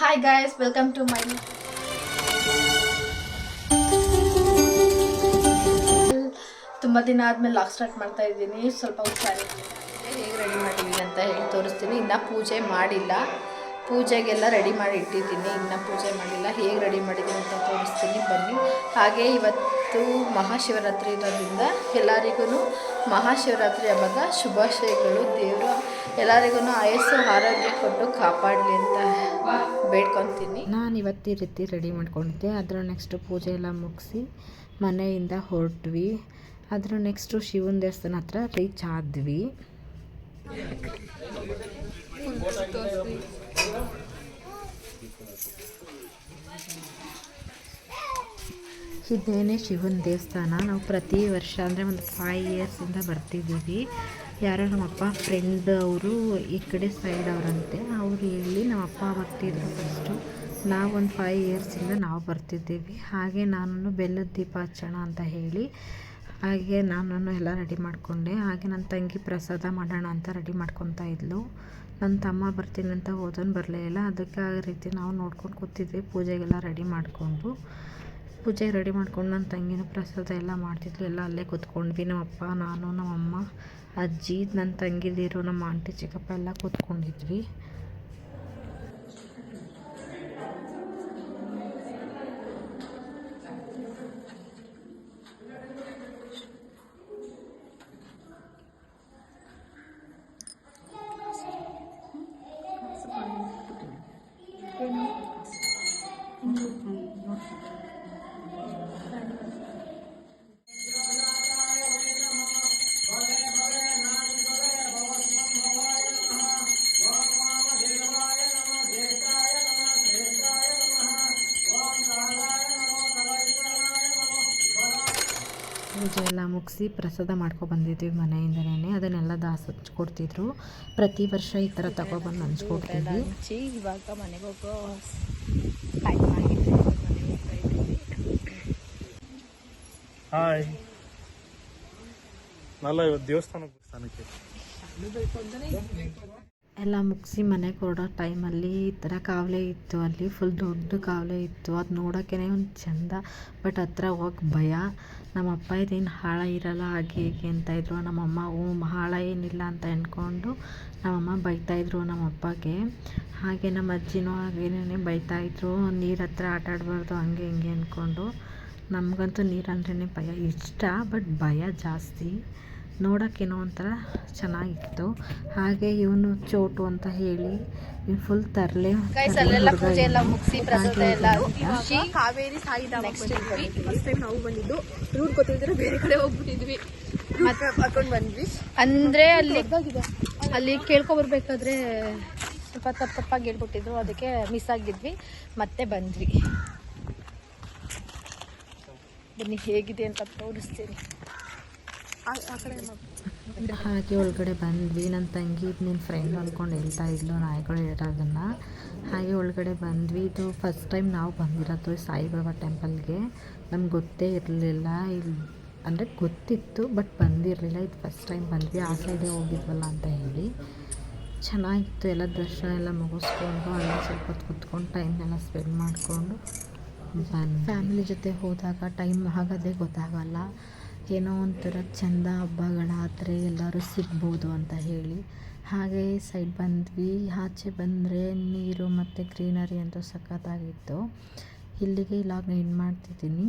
Hi guys welcome to my ತುಂಬ ದಿನ ಆದಮೇಲೆ ಲಾಕ್ ಸ್ಟಾರ್ಟ್ ಮಾಡ್ತಾ ಇದ್ದೀನಿ. ಸ್ವಲ್ಪ ಹುಷಾರಿಲ್ಲ ಹೇಗೆ ರೆಡಿ ಮಾಡಿದ್ದೀನಿ ಅಂತ ಹೇಳಿ ತೋರಿಸ್ತೀನಿ. ಇನ್ನು ಪೂಜೆ ಮಾಡಿಲ್ಲ. ಪೂಜೆಗೆಲ್ಲ ರೆಡಿ ಮಾಡಿ ಇಟ್ಟಿದ್ದೀನಿ. ಇನ್ನು ಪೂಜೆ ಮಾಡಿಲ್ಲ. ಹೇಗೆ ರೆಡಿ ಮಾಡಿದ್ದೀನಿ ಅಂತ ತೋರಿಸ್ತೀನಿ. ಬನ್ನಿ. ಹಾಗೆ ಇವತ್ತು ಮಹಾಶಿವರಾತ್ರಿ ಇರೋದ್ರಿಂದ ಎಲ್ಲರಿಗೂ ಮಹಾಶಿವರಾತ್ರಿ ಹಬ್ಬದ ಶುಭಾಶಯಗಳು. ದೇವರು ಎಲ್ಲರಿಗೂ ಆಯಸ್ಸು ಆರೋಗ್ಯ ಕೊಟ್ಟು ಕಾಪಾಡಲಿ ಅಂತ ಬೇಡ್ಕೊತೀನಿ. ನಾನು ಇವತ್ತು ಈ ರೀತಿ ರೆಡಿ ಮಾಡ್ಕೊಂಡಿದ್ದೆ ಅದರ ನೆಕ್ಸ್ಟು ಪೂಜೆ ಎಲ್ಲ ಮುಗಿಸಿ ಮನೆಯಿಂದ ಹೊರಟ್ವಿ. ಅದರ ನೆಕ್ಸ್ಟು ಶಿವನ ದೇವಸ್ಥಾನ ಹತ್ರ ರೀಚ್ ಆದ್ವಿ. ಇದೇನೆ ಶಿವನ ದೇವಸ್ಥಾನ. ನಾವು ಪ್ರತಿ ವರ್ಷ ಅಂದರೆ ಒಂದು ಫೈವ್ ಇಯರ್ಸಿಂದ ಬರ್ತಿದ್ದೀವಿ. ಯಾರೋ ನಮ್ಮಪ್ಪ ಫ್ರೆಂಡ್ ಅವರು ಈ ಕಡೆ ಸೈಡ್ ಅವರಂತೆ. ಅವರು ಹೇಳಿ ನಮ್ಮಪ್ಪ ಬರ್ತಿದ್ರು ಫಸ್ಟು ನಾವು ಒಂದು ಫೈವ್ ಇಯರ್ಸಿಂದ ನಾವು ಬರ್ತಿದ್ದೀವಿ. ಹಾಗೆ ನಾನು ಬೆಲ್ಲದ ದೀಪ ಹಚ್ಚೋಣ ಅಂತ ಹೇಳಿ ಹಾಗೆ ನಾನು ಎಲ್ಲ ರೆಡಿ ಮಾಡಿಕೊಂಡೆ. ಹಾಗೆ ನನ್ನ ತಂಗಿ ಪ್ರಸಾದ ಮಾಡೋಣ ಅಂತ ರೆಡಿ ಮಾಡ್ಕೊತಾ ಇದ್ಲು. ನನ್ನ ತಮ್ಮ ಬರ್ತೀನಿ ಅಂತ ಹೋದನು ಬರಲೇ ಇಲ್ಲ. ಅದಕ್ಕೆ ಆ ರೀತಿ ನಾವು ನೋಡ್ಕೊಂಡು ಕೂತಿದ್ವಿ. ಪೂಜೆಗೆಲ್ಲ ರೆಡಿ ಮಾಡಿಕೊಂಡು. ಪೂಜೆ ರೆಡಿ ಮಾಡ್ಕೊಂಡು ನನ್ನ ತಂಗಿನೂ ಪ್ರಸಾದ ಎಲ್ಲ ಮಾಡ್ತಿದ್ಲು. ಎಲ್ಲ ಅಲ್ಲೇ ಕೂತ್ಕೊಂಡ್ವಿ. ನಮ್ಮಪ್ಪ ನಾನು ನಮ್ಮಮ್ಮ ಅಜ್ಜಿ, ನನ್ನ ತಂಗಿದಿರು, ನಮ್ಮ ಆಂಟಿ, ಚಿಕ್ಕಪ್ಪ ಎಲ್ಲ ಕೂತ್ಕೊಂಡಿದ್ವಿ. Группа Йорк. ಪೂಜೆ ಎಲ್ಲ ಮುಗಿಸಿ ಪ್ರಸಾದ ಮಾಡ್ಕೊಂಡು ಬಂದಿದ್ವಿ ಮನೆಯಿಂದನೇ. ಅದನ್ನೆಲ್ಲ ದಾಸ ಹಚ್ಕೊಡ್ತಿದ್ರು ಪ್ರತಿ ವರ್ಷ ಈ ಥರ ತಗೊಬಂದು ಹಂಚ್ಕೊಡ್ತೀವಿ ಹಂಚಿ ಇವಾಗ ಮನೆಗೆ ಹೋಗೋ ಹಾಯ್ ನಲ್ಲ ಇವತ್ತು ದೇವಸ್ಥಾನಕ್ಕೆ ಸ್ಥಾನಕ್ಕೆ ಎಲ್ಲ ಮುಗಿಸಿ ಮನೆಗೆ ಹೊರಡೋ ಟೈಮಲ್ಲಿ ಈ ಥರ ಕಾವಲೆ ಇತ್ತು, ಅಲ್ಲಿ ಫುಲ್ ದೊಡ್ಡ ಕಾವಲೆ ಇತ್ತು. ಅದು ನೋಡೋಕ್ಕೇ ಒಂದು ಚಂದ, ಬಟ್ ಹತ್ರ ಹೋಗಕ್ಕೆ ಭಯ. ನಮ್ಮ ಅಪ್ಪ ಇದೇನು ಹಾಳ ಇರಲ್ಲ, ಹಾಗೆ ಹೀಗೆ ಅಂತ ನಮ್ಮ ಅಮ್ಮ ಹ್ಞೂ ಹಾಳ ಏನಿಲ್ಲ ಅಂತ ಅಂದ್ಕೊಂಡು ನಮ್ಮಮ್ಮ ಬೈತಾಯಿದ್ರು ನಮ್ಮ ಅಪ್ಪಗೆ ಹಾಗೆ ನಮ್ಮ ಅಜ್ಜಿನೂ ಹಾಗೇನೇ ಬೈತಾಯಿದ್ರು ನೀರು ಹತ್ರ ಆಟ ಆಡಬಾರ್ದು, ಹಂಗೆ ಹಿಂಗೆ ಅಂದ್ಕೊಂಡು ನಮಗಂತೂ ನೀರಂದ್ರೇ ಭಯ. ಇಷ್ಟ, ಬಟ್ ಭಯ ಜಾಸ್ತಿ. ನೋಡೋಕ್ಕೇನೋ ಒಂಥರ ಚೆನ್ನಾಗಿತ್ತು. ಹಾಗೆ ಇವನು ಚೋಟು ಅಂತ ಹೇಳಿ ಫುಲ್ ತರಲೆ ಪೂಜೆ ಎಲ್ಲ ಮುಗಿಸಿ ಪ್ರಸಾದ ಎಲ್ಲ ಖುಷಿ Kaveri Saidhama next first time ನಾವು ಬಂದಿದ್ದು. ರೂಟ್ ಗೊತ್ತಿದ್ರೆ ಬೇರೆ ಕಡೆ ಹೋಗ್ಬಿಟ್ಟಿದ್ವಿ. ಮತ್ತೆ ಹಾಕೊಂಡು ಬಂದ್ವಿ. ಅಂದ್ರೆ ಅಲ್ಲಿ ಅಲ್ಲಿ ಕೇಳ್ಕೊಬರ್ಬೇಕಾದ್ರೆ ಸ್ವಲ್ಪ ತಪ್ಪ ತಪ್ಪಾಗಿ ಹೇಳ್ಬಿಟ್ಟಿದ್ರು ಅದಕ್ಕೆ ಮಿಸ್ ಆಗಿದ್ವಿ. ಮತ್ತೆ ಬಂದ್ವಿ. ಬನ್ನಿ ಹೇಗಿದೆ ಅಂತ ತೋರಿಸ್ತೀನಿ. ಹಾಗೆ ಒಳಗಡೆ ಬಂದ್ವಿ. ನನ್ನ ತಂಗಿ ನಿನ್ನ ಫ್ರೆಂಡ್ ಅಂದ್ಕೊಂಡು ಹೇಳ್ತಾ ಇದ್ಲು, ನಾಯಿಗಳು ಇರೋದನ್ನು ಹಾಗೆ ಒಳಗಡೆ ಬಂದ್ವಿ. ಇದು ಫಸ್ಟ್ ಟೈಮ್ ನಾವು ಬಂದಿರೋದು ಸಾಯಿಬಾಬಾ ಟೆಂಪಲ್ಗೆ ನಮ್ಗೆ ಗೊತ್ತೇ ಇರಲಿಲ್ಲ. ಇಲ್ಲಿ ಅಂದರೆ ಗೊತ್ತಿತ್ತು ಬಟ್ ಬಂದಿರಲಿಲ್ಲ. ಇದು ಫಸ್ಟ್ ಟೈಮ್ ಬಂದ್ವಿ. ಆ ಸೈಡೇ ಹೋಗಿದ್ವಲ್ಲ ಅಂತ ಹೇಳಿ. ಚೆನ್ನಾಗಿತ್ತು. ಎಲ್ಲ ದರ್ಶನ ಎಲ್ಲ ಮುಗಿಸ್ಕೊಂಡು ಅಲ್ಲಿ ಸ್ವಲ್ಪ ಹೊತ್ತು ಕುತ್ಕೊಂಡು ಟೈಮ್ನೆಲ್ಲ ಸ್ಪೆಂಡ್ ಮಾಡಿಕೊಂಡು ಫ್ಯಾಮಿಲಿ ಜೊತೆ ಹೋದಾಗ ಟೈಮ್ ಆಗೋದೇ ಗೊತ್ತಾಗಲ್ಲ. ಏನೋ ಒಂಥರ ಚೆಂದ ಹಬ್ಬಗಳ ಆದರೆ ಎಲ್ಲರೂ ಸಿಗ್ಬೋದು ಅಂತ ಹೇಳಿ. ಹಾಗೆ ಸೈಡ್ ಬಂದ್ವಿ. ಆಚೆ ಬಂದರೆ ನೀರು ಮತ್ತು ಗ್ರೀನರಿ ಅಂತೂ ಸಖತ್ತಾಗಿತ್ತು. ಇಲ್ಲಿಗೆ ಲಾಗ್ ಎಂಡ್ ಮಾಡ್ತಿದ್ದೀನಿ.